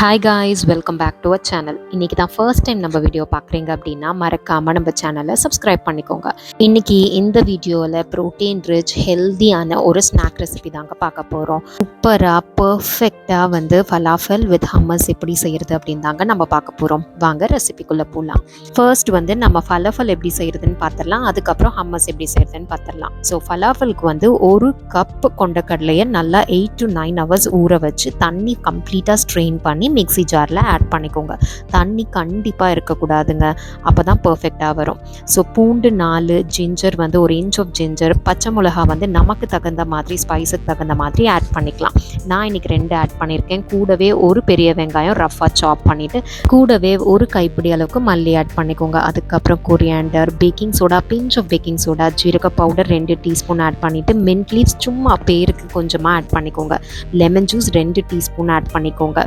Hi guys welcome back to a channel இன்றைக்கி தான் first time நம்ம வீடியோ பார்க்குறீங்க அப்படின்னா மறக்காமல் நம்ம சேனலை சப்ஸ்கிரைப் பண்ணிக்கோங்க. இன்றைக்கி இந்த வீடியோவில் ப்ரோட்டீன் ரிச் ஹெல்தியான ஒரு ஸ்நாக் ரெசிபி தாங்க பார்க்க போகிறோம் சூப்பராக பர்ஃபெக்டாக வந்து ஃபலாஃபல் வித் ஹம்மஸ் எப்படி செய்கிறது அப்படின்னு தாங்க நம்ம பார்க்க போகிறோம் வாங்க ரெசிபிக்குள்ளே போகலாம் ஃபர்ஸ்ட் வந்து நம்ம ஃபலாஃபல் எப்படி செய்கிறதுன்னு பார்த்துடலாம். அதுக்கப்புறம் ஹம்மஸ் எப்படி செய்கிறதுன்னு பார்த்துடலாம். ஸோ ஃபலாஃபலுக்கு வந்து ஒரு கப் கொண்ட கடலையை நல்லா எயிட் டு நைன் ஹவர்ஸ் ஊற வச்சு தண்ணி கம்ப்ளீட்டாக ஸ்ட்ரெயின் பண்ணி மிக்ஸி ஜாரில் ஆட் பண்ணிக்கோங்க. தண்ணி கண்டிப்பாக இருக்கக்கூடாதுங்க. அப்போ தான் பர்ஃபெக்டாக வரும். ஸோ பூண்டு நாலு ஜிஞ்சர் வந்து ஒரு இன்ச் ஆஃப் ஜிஞ்சர் பச்சை மிளகா வந்து நமக்கு தகுந்த மாதிரி ஸ்பைஸுக்கு தகுந்த மாதிரி ஆட் பண்ணிக்கலாம். நான் இன்னைக்கு ரெண்டு ஆட் பண்ணியிருக்கேன். கூடவே ஒரு பெரிய வெங்காயம் ரஃபாக சாப் பண்ணிவிட்டு கூடவே ஒரு கைப்பிடி அளவுக்கு மல்லி ஆட் பண்ணிக்கோங்க. அதுக்கப்புறம் coriander baking soda pinch of baking soda ஜீரக பவுடர் ரெண்டு டீஸ்பூன் ஆட் பண்ணிவிட்டு மின்ட் லீவ்ஸ் சும்மா பேருக்கு கொஞ்சமாக ஆட் பண்ணிக்கோங்க. லெமன் ஜூஸ் ரெண்டு டீஸ்பூன் ஆட் பண்ணிக்கோங்க.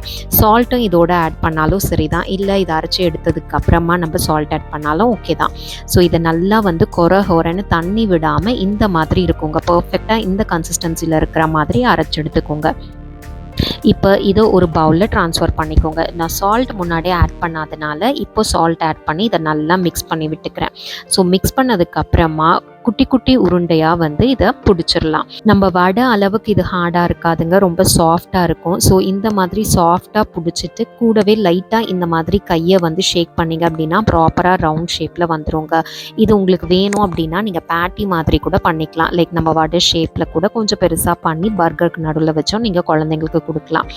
சால்ட்டும் இதோட ஆட் பண்ணாலும் சரி தான் இல்லை இதை அரைச்சி எடுத்ததுக்கு அப்புறமா நம்ம சால்ட் ஆட் பண்ணாலும் ஓகே தான். ஸோ இதை நல்லா வந்து கொர ஹொரன்னு தண்ணி விடாமல் இந்த மாதிரி இருக்குங்க. பர்ஃபெக்டாக இந்த கன்சிஸ்டன்சியில் இருக்கிற மாதிரி அரைச்சி எடுத்துக்கோங்க. இப்போ இதை ஒரு பவுலில் ட்ரான்ஸ்ஃபர் பண்ணிக்கோங்க. நான் சால்ட் முன்னாடியே ஆட் பண்ணாதனால இப்போ சால்ட் ஆட் பண்ணி இதை நல்லா மிக்ஸ் பண்ணி விட்டுக்கிறேன். ஸோ மிக்ஸ் பண்ணதுக்கப்புறமா குட்டி குட்டி உருண்டையாக வந்து இதை பிடிச்சிடலாம் நம்ம வடை அளவுக்கு இது ஹார்டாக இருக்காதுங்க ரொம்ப சாஃப்டாக இருக்கும். ஸோ இந்த மாதிரி சாஃப்டாக பிடிச்சிட்டு கூடவே லைட்டாக இந்த மாதிரி கையை வந்து ஷேக் பண்ணிங்க அப்படின்னா ப்ராப்பராக ரவுண்ட் ஷேப்பில் வந்துருங்க. இது உங்களுக்கு வேணும் அப்படின்னா நீங்கள் பேட்டி மாதிரி கூட பண்ணிக்கலாம். லைக் நம்ம வடை ஷேப்பில் கூட கொஞ்சம் பெருசாக பண்ணி பர்கருக்கு நடுவில் வச்சோம் நீங்கள் குழந்தைங்களுக்கு கொடுக்கலாம்.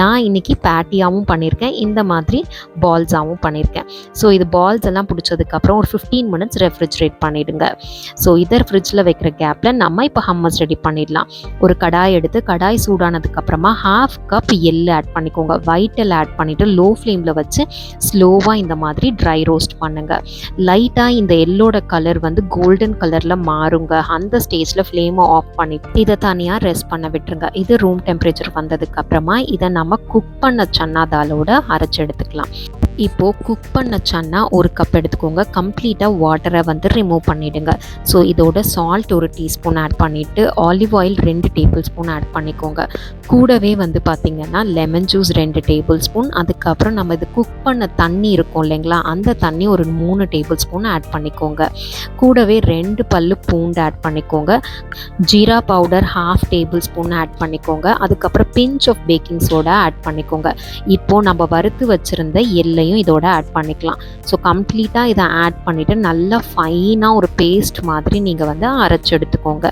நான் இன்னைக்கு பேட்டியாகவும் பண்ணியிருக்கேன் இந்த மாதிரி பால்ஸாகவும் பண்ணியிருக்கேன் ஸோ இது பால்ஸ் எல்லாம் பிடிச்சதுக்கப்புறம் ஒரு ஃபிஃப்டீன் மினிட்ஸ் ரெஃப்ரிஜரேட் பண்ணிவிடுங்க ஸோ இதர் ஃப்ரிட்ஜில் வைக்கிற கேப்பில் நம்ம இப்போ ஹம்மஸ் ரெடி பண்ணிடலாம். ஒரு கடாய் எடுத்து கடாய் சூடானதுக்கப்புறமா ஹாஃப் கப் எள்ளு ஆட் பண்ணிக்கோங்க. வைட்டல் ஆட் பண்ணிவிட்டு லோ ஃப்ளேமில் வச்சு ஸ்லோவாக இந்த மாதிரி ட்ரை ரோஸ்ட் பண்ணுங்கள் லைட்டாக இந்த எல்லோட கலர் வந்து கோல்டன் கலரில் மாறுங்க. அந்த ஸ்டேஜில் ஃப்ளேமை ஆஃப் பண்ணிட்டு இதை தனியாக ரெஸ்ட் பண்ண விட்டுருங்க. இது ரூம் டெம்பரேச்சர் வந்ததுக்கப்புறமா இதை நம்ம குக் பண்ண சன்னாதாலோட அரைச்சி எடுத்துக்கலாம். இப்போது குக் பண்ண சன்னா ஒரு கப் எடுத்துக்கோங்க. கம்ப்ளீட்டாக வாட்டரை வந்து ரிமூவ் பண்ணிவிடுங்க ஸோ இதோட சால்ட் ஒரு டீஸ்பூன் ஆட் பண்ணிவிட்டு ஆலிவ் ஆயில் ரெண்டு டேபிள் ஸ்பூன் ஆட் பண்ணிக்கோங்க. கூடவே வந்து பார்த்திங்கன்னா லெமன் ஜூஸ் ரெண்டு டேபிள் ஸ்பூன் அதுக்கப்புறம் நம்ம இது குக் பண்ண தண்ணி இருக்கும் இல்லைங்களா? அந்த தண்ணி ஒரு மூணு டேபிள் ஸ்பூன் ஆட் பண்ணிக்கோங்க. கூடவே ரெண்டு பல்லு பூண்டு ஆட் பண்ணிக்கோங்க. Jeera powder half tablespoon add பண்ணிக்கோங்க. அதுக்கப்புறம் pinch of baking soda add பண்ணிக்கோங்க. இப்போது நம்ம வறுத்து வச்சுருந்த எல்லையும் இதோட ஆட் பண்ணிக்கலாம். ஸோ கம்ப்ளீட்டாக இதை ஆட் பண்ணிவிட்டு நல்லா ஃபைனாக ஒரு பேஸ்ட் மாதிரி நீங்கள் வந்து அரைச்சி எடுத்துக்கோங்க.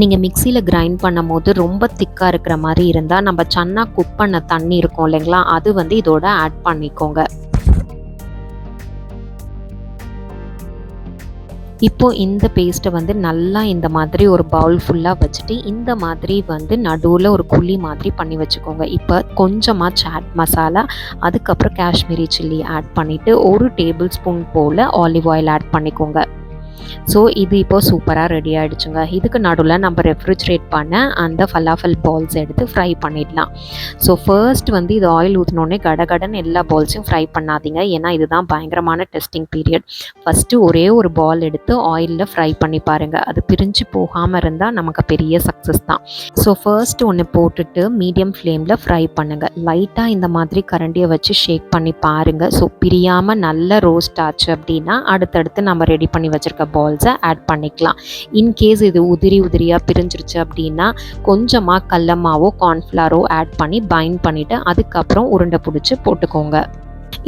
நீங்கள் மிக்சியில் கிரைண்ட் பண்ணும் போது ரொம்ப திக்காக இருக்கிற மாதிரி இருந்தால் நம்ம சன்னா குக் பண்ண தண்ணி இருக்கும் இல்லைங்களா? அது வந்து இதோட ஆட் பண்ணிக்கோங்க. இப்போ இந்த பேஸ்ட்டை வந்து நல்லா இந்த மாதிரி ஒரு பவுல் ஃபுல்லாக வச்சுட்டு இந்த மாதிரி வந்து நடுவில் ஒரு குழி மாதிரி பண்ணி வச்சுக்கோங்க. இப்போ கொஞ்சமாக சாட் மசாலா அதுக்கப்புறம் காஷ்மீரி சில்லி ஆட் பண்ணிவிட்டு ஒரு டேபிள் ஸ்பூன் போல் ஆலிவ் ஆயில் ஆட் பண்ணிக்கோங்க. ஸோ இது இப்போ சூப்பராக ரெடி ஆகிடுச்சுங்க இதுக்கு நடுவில் நம்ம ரெஃப்ரிஜரேட் பண்ண அந்த ஃபலாஃபல் பால்ஸ் எடுத்து ஃப்ரை பண்ணிடலாம். ஸோ ஃபர்ஸ்ட் வந்து இது ஆயில் ஊற்றினோடனே கடகடன் எல்லா பால்ஸையும் ஃப்ரை பண்ணாதீங்க. ஏன்னா இதுதான் பயங்கரமான டெஸ்டிங் பீரியட் ஃபஸ்ட்டு ஒரே ஒரு பால் எடுத்து ஆயிலில் ஃப்ரை பண்ணி பாருங்கள் அது பிரிஞ்சு போகாமல் இருந்தால் நமக்கு பெரிய சக்ஸஸ் தான். ஸோ ஃபர்ஸ்ட் ஒன்று போட்டுட்டு மீடியம் ஃப்ளேமில் ஃப்ரை பண்ணுங்கள் லைட்டாக இந்த மாதிரி கரண்டியை வச்சு ஷேக் பண்ணி பாருங்கள் ஸோ பிரியாமல் நல்ல ரோஸ்ட் ஆச்சு அப்படின்னா அடுத்தடுத்து நம்ம ரெடி பண்ணி வச்சுருக்க பால்ஸை ஆட் பண்ணிக்கலாம். இன்கேஸ் இது உதிரி உதிரியாக பிரிஞ்சிருச்சு அப்படின்னா கொஞ்சமாக கல்லமாவோ கார்ன்ஃப்ளாரோ ஆட் பண்ணி பைண்ட் பண்ணிவிட்டு அதுக்கப்புறம் உருண்டை பிடிச்சி போட்டுக்கோங்க.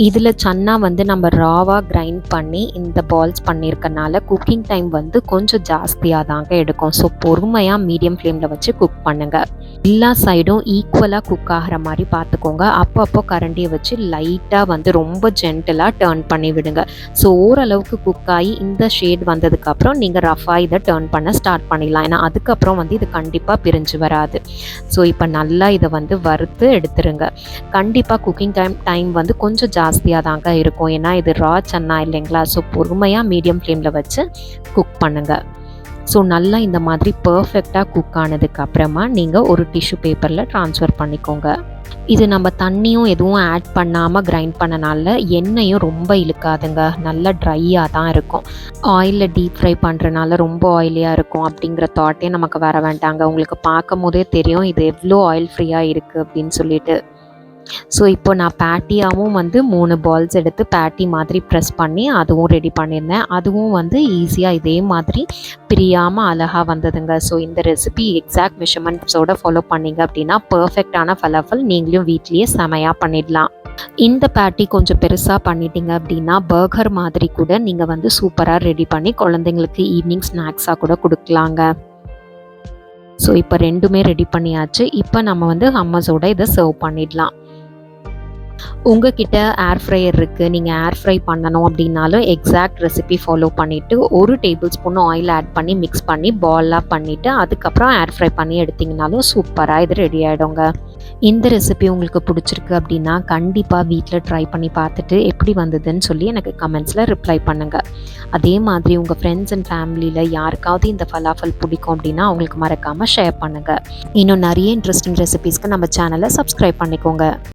இதில் சன்னா வந்து நம்ம ராவாக கிரைண்ட் பண்ணி இந்த பால்ஸ் பண்ணியிருக்கனால குக்கிங் டைம் வந்து கொஞ்சம் ஜாஸ்தியாக தாங்க எடுக்கும். ஸோ பொறுமையாக மீடியம் ஃப்ளேமில் வச்சு குக் பண்ணுங்கள் எல்லா சைடும் ஈக்குவலாக குக் ஆகிற மாதிரி பார்த்துக்கோங்க. அப்பப்போ கரண்டியை வச்சு லைட்டாக வந்து ரொம்ப ஜென்டலாக டேர்ன் பண்ணி விடுங்க. ஸோ ஓரளவுக்கு குக் ஆகி இந்த ஷேட் வந்ததுக்கப்புறம் நீங்கள் ரஃபாக இதை டேர்ன் பண்ண ஸ்டார்ட் பண்ணிடலாம். ஏன்னா அதுக்கப்புறம் வந்து இது கண்டிப்பாக பிரிஞ்சு வராது. ஸோ இப்போ நல்லா இதை வந்து வறுத்து எடுத்துருங்க. கண்டிப்பாக குக்கிங் டைம் டைம் வந்து கொஞ்சம் ஜாஸ்தியாக தாங்க இருக்கும். ஏன்னா இது ரா சன்னா இல்லைங்களா? ஸோ பொறுமையாக மீடியம் ஃப்ளேமில் வச்சு குக் பண்ணுங்கள் ஸோ நல்லா இந்த மாதிரி பர்ஃபெக்டாக குக் ஆனதுக்கு அப்புறமா நீங்கள் ஒரு டிஷ்யூ பேப்பரில் ட்ரான்ஸ்ஃபர் பண்ணிக்கோங்க. இது நம்ம தண்ணியும் எதுவும் ஆட் பண்ணாமல் கிரைண்ட் பண்ணனால எண்ணெயும் ரொம்ப இழுக்காதுங்க. நல்லா ட்ரையாக தான் இருக்கும். ஆயிலில் டீப் ஃப்ரை பண்ணுறனால ரொம்ப ஆயிலியாக இருக்கும் அப்படிங்கிற தாட்டே நமக்கு வர வேண்டாங்க. உங்களுக்கு பார்க்கும் போதே தெரியும் இது எவ்வளோ ஆயில் ஃப்ரீயாக இருக்குது அப்படின்னு சொல்லிட்டு. ஸோ இப்போ நான் பேட்டியாகவும் வந்து மூணு பால்ஸ் எடுத்து பேட்டி மாதிரி ப்ரெஸ் பண்ணி அதுவும் ரெடி பண்ணியிருந்தேன். அதுவும் வந்து ஈஸியாக இதே மாதிரி பிரியாமல் அழகாக வந்ததுங்க. ஸோ இந்த ரெசிபி எக்ஸாக்ட் மெஷர்மெண்ட்ஸோட ஃபாலோ பண்ணீங்க அப்படின்னா பர்ஃபெக்டான ஃபலஃபல் நீங்களும் வீட்லேயே செமையாக பண்ணிடலாம். இந்த பேட்டி கொஞ்சம் பெருசாக பண்ணிட்டீங்க அப்படின்னா பர்கர் மாதிரி கூட நீங்கள் வந்து சூப்பராக ரெடி பண்ணி குழந்தைங்களுக்கு ஈவினிங் ஸ்நாக்ஸாக கூட கொடுக்கலாங்க. ஸோ இப்போ ரெண்டுமே ரெடி பண்ணியாச்சு. இப்போ நம்ம வந்து ஹம்மஸோட இதை சர்வ் பண்ணிடலாம். உங்ககிட்ட ஏர் ஃப்ரையர் இருக்குது நீங்கள் ஏர் ஃப்ரை பண்ணணும் அப்படின்னாலும் எக்ஸாக்ட் ரெசிபி ஃபாலோ பண்ணிவிட்டு ஒரு டேபிள் ஸ்பூன் ஆயில் ஆட் பண்ணி மிக்ஸ் பண்ணி பாலாக பண்ணிவிட்டு அதுக்கப்புறம் ஏர் ஃப்ரை பண்ணி எடுத்திங்கனாலும் சூப்பராக இது ரெடி ஆகிடுங்க இந்த ரெசிபி உங்களுக்கு பிடிச்சிருக்கு அப்படின்னா கண்டிப்பாக வீட்டில் ட்ரை பண்ணி பார்த்துட்டு எப்படி வந்ததுன்னு சொல்லி எனக்கு கமெண்ட்ஸில் ரிப்ளை பண்ணுங்கள் அதே மாதிரி உங்கள் ஃப்ரெண்ட்ஸ் அண்ட் ஃபேமிலியில் யாருக்காவது இந்த ஃபலாஃபல் பிடிக்கும் அப்படின்னா அவங்களுக்கு மறக்காமல் ஷேர் பண்ணுங்கள் இன்னும் நிறைய இன்ட்ரெஸ்டிங் ரெசிபீஸ்க்கு நம்ம சேனலை சப்ஸ்கிரைப் பண்ணிக்கோங்க.